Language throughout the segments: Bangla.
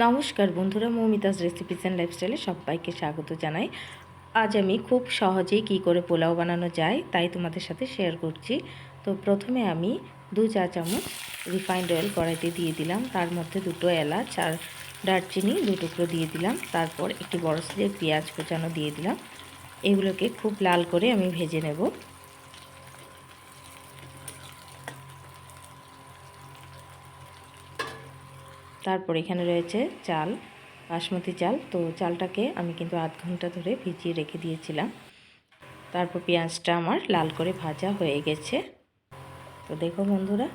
নমস্কার বন্ধুরা, মৌমিতাস রেসিপিস অ্যান্ড লাইফস্টাইলে সবাইকে স্বাগত জানাই। আজ আমি খুব সহজেই কি করে পোলাও বানানো যায় তাই তোমাদের সাথে শেয়ার করছি। তো প্রথমে আমি দু চা চামচ রিফাইন্ড অয়েল কড়াইতে দিয়ে দিলাম। তার মধ্যে দুটো এলাচ আর দারচিনি দু টুকরো দিয়ে দিলাম। তারপর একটি বড় সাইজের পেঁয়াজ কোচানো দিয়ে দিলাম। এগুলোকে খুব লাল করে আমি ভেজে নেব। তারপর এখানে রয়েছে চাল, বাসমতি চাল। তো চালটাকে আমি কিন্তু আধ ঘণ্টা ধরে ভিজিয়ে রেখে দিয়েছিলাম। তারপর পেঁয়াজটা আমার লাল করে ভাজা হয়ে গেছে। তো দেখো বন্ধুরা,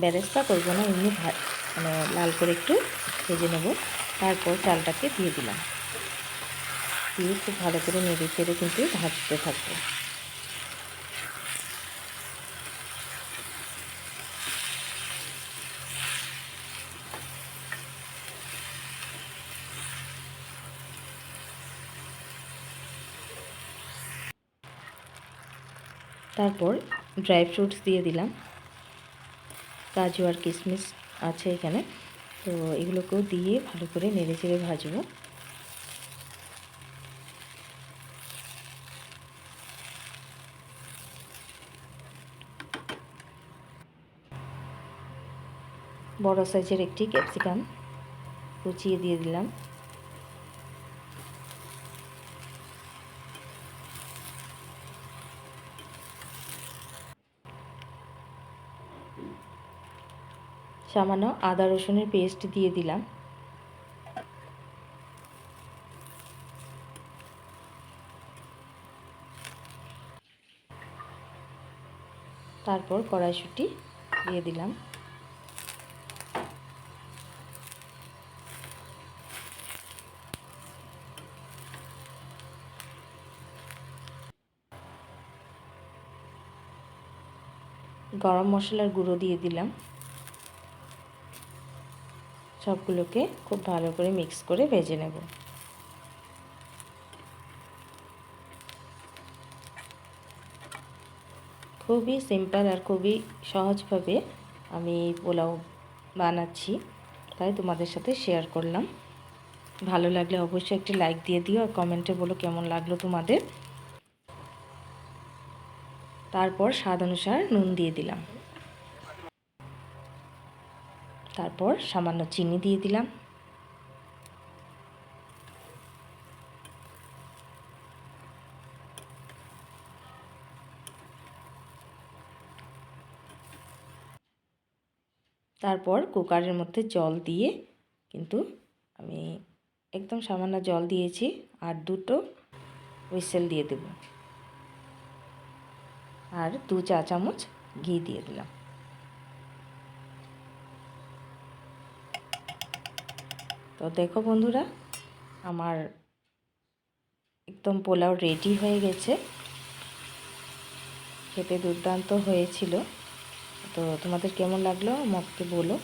ব্যারেস্তা করব না, এমনি মানে লাল করে একটু ভেজে নেব। তারপর চালটাকে দিয়ে দিলাম। দিয়ে খুব ভালো করে নেড়ে চেড়ে কিন্তু ভাজতে থাকব। তারপর ড্রাই ফ্রুটস দিয়ে দিলাম। কাজু আর কিশমিশ আছে এখানে। তো এগুলোকেও দিয়ে ভালো করে নেড়ে চেড়ে ভাজবো। বড় সাইজের একটি ক্যাপসিকাম কুচিয়ে দিয়ে দিলাম। সামান্য আদা রসুনের পেস্ট দিয়ে দিলাম। তারপর কড়াইশুটি দিয়ে দিলাম। গরম মশলার গুঁড়ো দিয়ে দিলাম। সবগুলোকে খুব ভালো করে মিক্স করে ভেজে নেব। খুবই সিম্পল আর খুবই সহজভাবে আমি পোলাও বানাচ্ছি, তাই তোমাদের সাথে শেয়ার করলাম। ভালো লাগলে অবশ্যই একটি লাইক দিয়ে দিও আর কমেন্টে বলো কেমন লাগল তোমাদের। তারপর স্বাদ অনুসার নুন দিয়ে দিলাম। তারপর সামান্য চিনি দিয়ে দিলাম। তারপর কুকারের মধ্যে জল দিয়ে কিন্তু আমি একদম সামান্য জল দিয়েছি আর দুটো হুইসেল দিয়ে দেব। আর দু চা চামচ ঘি দিয়ে দিলাম। তো দেখো বন্ধুরা, আমার একদম পোলাও রেডি হয়ে গেছে। খেতে দুর্দান্ত হয়েছিল। তো তোমাদের কেমন লাগল আমাকে বলো।